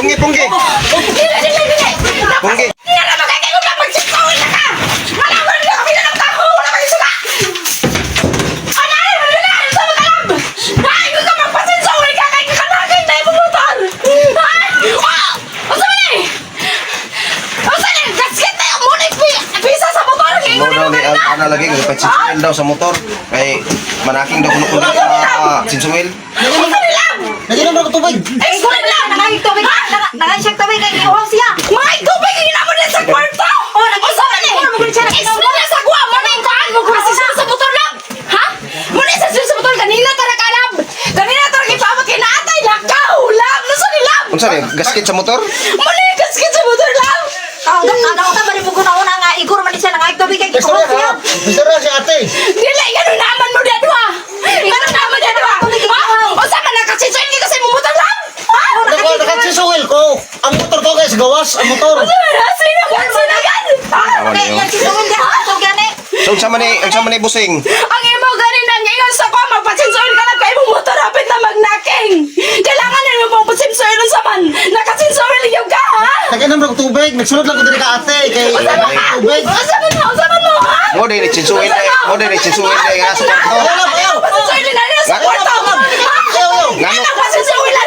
Punggi, punggi. Punggi. Na. Ano, ano, ano, ano, na? Lagi kay patsinsuel daw sa motor. Kay manaking daw kuno kuno sa sinsuel. Asa nila? Naginom na ko tubig. Ay, kulit lang. Nangayig tubig. Nangayig siyang tubig kay iuhaw siya. Mga tubig yung ginamon din sa kwarto! O, nag-usa man eh! Explain sa guwa mo na yung kaan mo kung sa sa motor lang! Ha? Muna sa sa motor, kanina tara kalab! Kanina tara kipamot kay naatay, lakaw! Lab! Nasa ni lab! Unsa ni gasket sa motor? Muna yung gasket sa motor lang! Kao da kada uta bari mo kuna una nga igor man siya nangayig tubig kay iuhaw siya. ka. Istorya si ate. Dili, ganun naman mo dito ah! Ganun naman dito ah! Ha? O sa man nakasitsoy ka kasi mo motor lang? Ha? Nako, nakasisuwil ko. Ang motor ko guys, gawas. Ang motor. Ano na? Sino ka? Sino ka? Ha? Awan Kay niyo. yan si Sungin di ato gani. So unsa man ni unsa man ni busing? Ang imo ganin na ngayon sa ko, magpasinsoil ka lang kay mo motor hapit na magnaking. Kailangan na mo pong pasinsoil sa man. Nakasinsoil yung ka, ha? Naginom na ko tubig. Nagsulod lang ko diri ka ate. Kay tubig. Usaban mo, usaban mo, ha? Mo din sinsuel day, mo din sinsuel day nga sa kwarto. Pasinsoil na sa kwarto. Ha? Ngano? Nagpasinsoil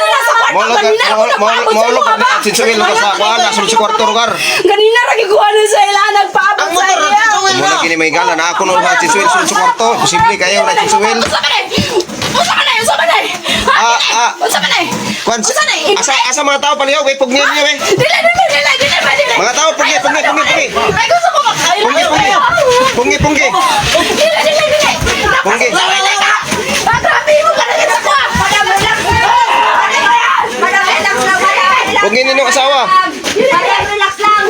na nila sa kwarto. Mo lo Kanina ko mo nagpaabot mo sa ka sa kuan na sa kwarto lugar. Kanina nagikuha na sa ila, nagpaabot sa iya. Mo na. lagi ni may gala na ako no sinsuel sulod sa kwarto. Posible kayo na sinsuel. Usaban na, usaban na, na. Ah, ah. Usaban na. Kwan na. asa asa mga tao palihog eh pugnian niyo eh. Dila, dila, dila, dila. Mga tao pugni pugni pugni pugni. Ay, gusto ko. Punggi punggi. Punggi punggi. Dila, dila, dila. Punggi. Napasawala ka. Ah, grabe mo ka na kita ko. Madam relax. Madam relax lang madam. Pugni ninyo asawa. Madam relax lang.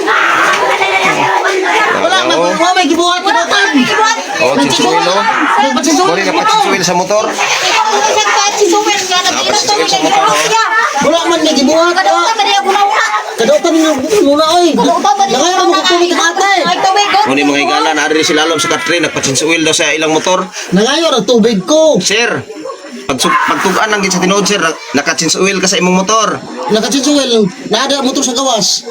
Wala na ko. Wala may gibuhat ko doon. Oh. Mo din na patsinsuel sa motor. Napasisuel sa motor. no? Wala man may gibuhat. Kada uta bari ako na una. Kadautan ninyo muna oy. Nangayon mo ko tubig ka ate. Nangayig tubig. Mo ni mga higala na rin sila alam sa Katrin nagpatsinsuel daw sa ilang motor. Nangayon ang tubig ko. Sir, pag pagtugan lang gid sa tinuod sir, nakatsinsuel ka sa imong motor. Nakasisuwil. Naada ang motor sa gawas.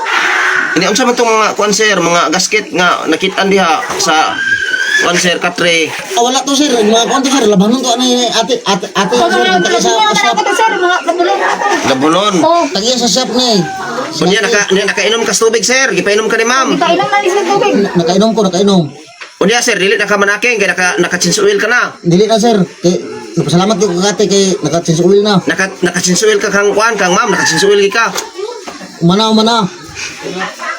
Ini unsa man tong mga kuan sir, mga gasket nga nakitaan diha sa kuan sir Katre. Ah, wala to sir. Mga kwanto sir. Labanon to ano yun, ate. Ate. Ate. Sir. Tagiya sa shop. Labunon. Tagiya sa shop ni. So niya naka niya nakainom ka tubig sir, gipainom ka ni ma'am. Kailan man isang tubig. Nakainom ko. Nakainom. Unya sir, dili na ka manaking kay naka nakatsinsuel ka na. Dili na sir. Kay, Napasalamat ko kate kay nakatsinsuwil na. Naka nakatsinsuel ka kang kuan kang ma'am, nakatsinsuel gi ka. Umana, umana.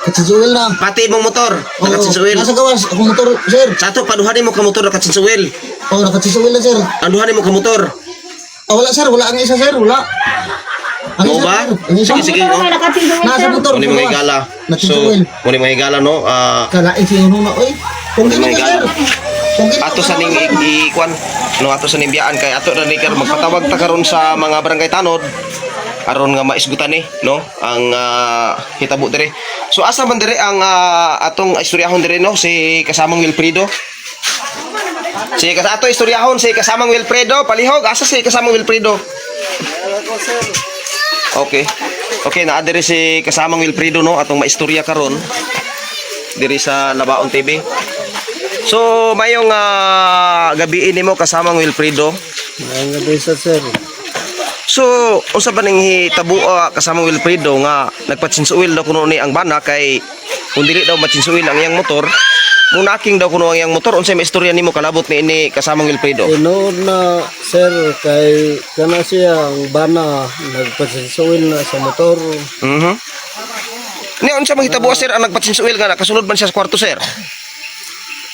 Katsinsuwil na. Pati imong motor, Oo, nakatsinsuel. Nasa gawas. Ako motor, sir. Sa ato paduhanin mo ka motor nakatsinsuel. Oh, nakatsinsuwil na sir. Anduhanin mo ka motor. Ah, wala sir. Wala ang isa sir. Wala. Ang Oo isa ba? sir. Ang isa. Sige sige no. Nasa motor. Muni sa mga higala. So, Nakatsinsuwil. muni mga higala no. Ah, Kalain siya nung na. Uy. Kung Muni gano'n mga ka sir. higala. Ato sa ning ikuan no ato sa ning biyaan. Kay ato na ni kar magpatawag ta karon sa mga barangay tanod. Aron nga maisgutan ni no? Ang ah, hitabo dire. So asa man dire ang ah, atong istoryahon dire no? Si kasamang Wilfredo. Si kas ato istoryahon si kasamang Wilfredo. Palihog asa si kasamang Wilfredo? Okay. Okay, naa diri si kasamang Wilfredo no? Atong maistorya karon diri sa Labaon TV. So, mayong uh, gabi nimo kasamang Wilfredo. Ang gabi sa sir. So, unsa ba ning hitabo ah, kasamang Wilfredo nga nagpatsinsuil daw kuno ni ang bana kay kung dili daw matsinsuil ang iyang motor, mung naking daw kuno ang iyang motor unsay may istorya nimo kalabot ni ini kasamang Wilfredo. Tinood na sir kay kana siya ang bana nagpasinsuil na sa motor. Mhm. Ni unsa man hitabo sir ang nagpatsinsuil nga nakasulod man siya sa kwarto sir?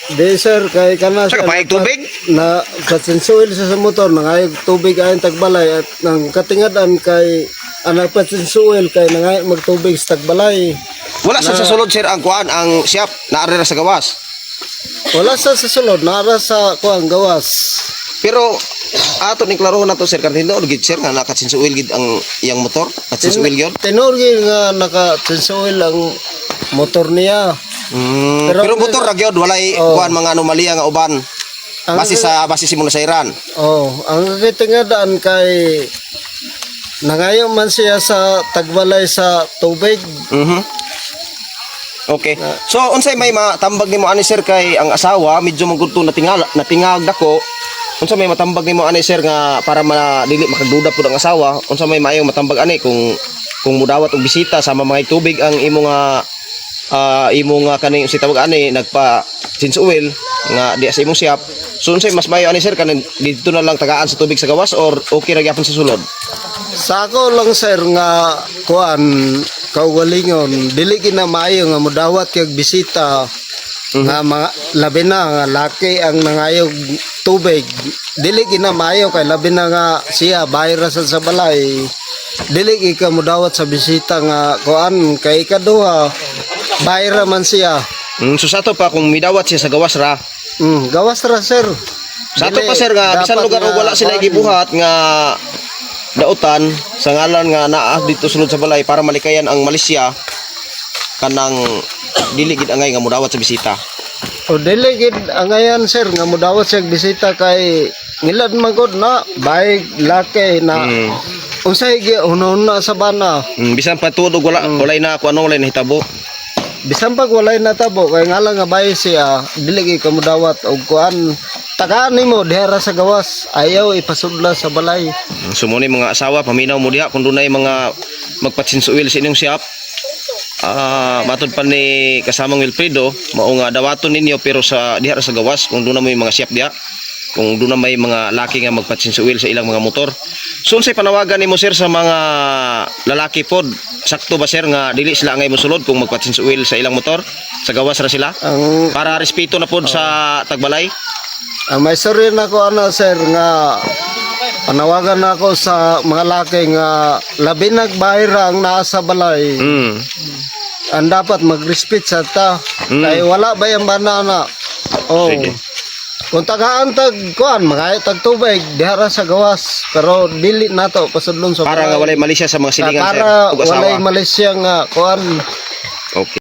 Di sir kay kana Saka paig tubig? na pasinsuil siya sa motor nangayog tubig ayon tagbalay at nang katingadan kay ang nagpasinsuil kay nangayog magtubig sa tagbalay. Wala sa sa sulod sir ang kuan ang siyap na arera sa gawas. Wala sa sasulod nara sa kuang gawas. Pero ato ni klaro na to sir kanino gid sir nga nakatsinsuil gid ang iyang motor, katsinsuil gyud. Tinuod gyud nga nakasinsuil ang motor niya. Mm, Pero- pero, motor ra gyud walay Oh. kuan mga anomalya nga uban. Ang- Base sa base sa imong nasairan. Oh, ang kitingadaan kay Nangayo man siya sa tagbalay sa tubig. Mhm. Okay. So unsay may matambag nimo ani sir kay ang asawa medyo magudto na tingal na tingag dako. Unsa may matambag nimo ani sir nga para ma dili makagduda pud ang asawa? Unsa may maayong matambag ani kung kung mudawat og bisita sama mga tubig ang imo nga ah imo nga kani si tawag ani nagpa since oil nga di sa imong siyap. So unsay mas maayo ani sir kanin dito na lang tagaan sa tubig sa gawas or okay ra gyapon sa sulod? Sa ako lang sir nga kuan kaugalingon dili gina maayo nga modawat kag bisita. Nga mga labi na nga laki ang nangayog tubig. Dili gina maayo kay labi na nga siya bayra sa balay dili ka modawat sa bisita nga kuan kay kaduha bayra man siya Mm, so sa to pa kung midawat siya sa gawas ra mm, gawas ra sir Sa Dili, pa sir nga bisan lugar og wala sila gibuhat nga dautan sa ngalan nga naa dito sulod sa balay para malikayan ang Malaysia kanang dili gid angay nga mudawat sa bisita. O dili gid angayan sir nga modawat siya og bisita kay ngilad man gud na bayig laki na Mm. unsay gi una sa bana Mm, bisan pa tuod og wala na kuno walay na hitabo. Bisan pag walay natabo kay ngala nga bayig siya dili gid ka modawat og kuan tagaan nimo diha sa gawas ayaw ipasudla sa balay Sumuni mga asawa paminaw mo diha kung dunay mga magpatsinsuil sa inyong siyap. Ah, matod pa ni kasamang Wilfredo, mao nga dawaton ninyo pero sa diha sa gawas kung na may mga siyap diha. Kung doon na may mga laki nga magpatsinsuil sa ilang mga motor. So unsay panawagan nimo sir sa mga lalaki pod? Sakto ba sir nga dili sila angay mosulod kung magpatsinsuil sa ilang motor? Sa gawas ra sila? ang Para respeto na pod sa tagbalay? ang may sorry na ko ano sir nga panawagan ako sa mga laki nga labi nagbayra ang naa sa balay Mm. ang dapat mag-respect sa ta. Mm. Kaya wala ba yung banana? Oh. Sige. Kung tagaan tag kuan, mga tag tubig, dihara sa gawas. Pero dili nato pasudlon sa Para nga walay Malaysia sa mga silingan sir. para asawa. walay Malaysia nga kuan Okay.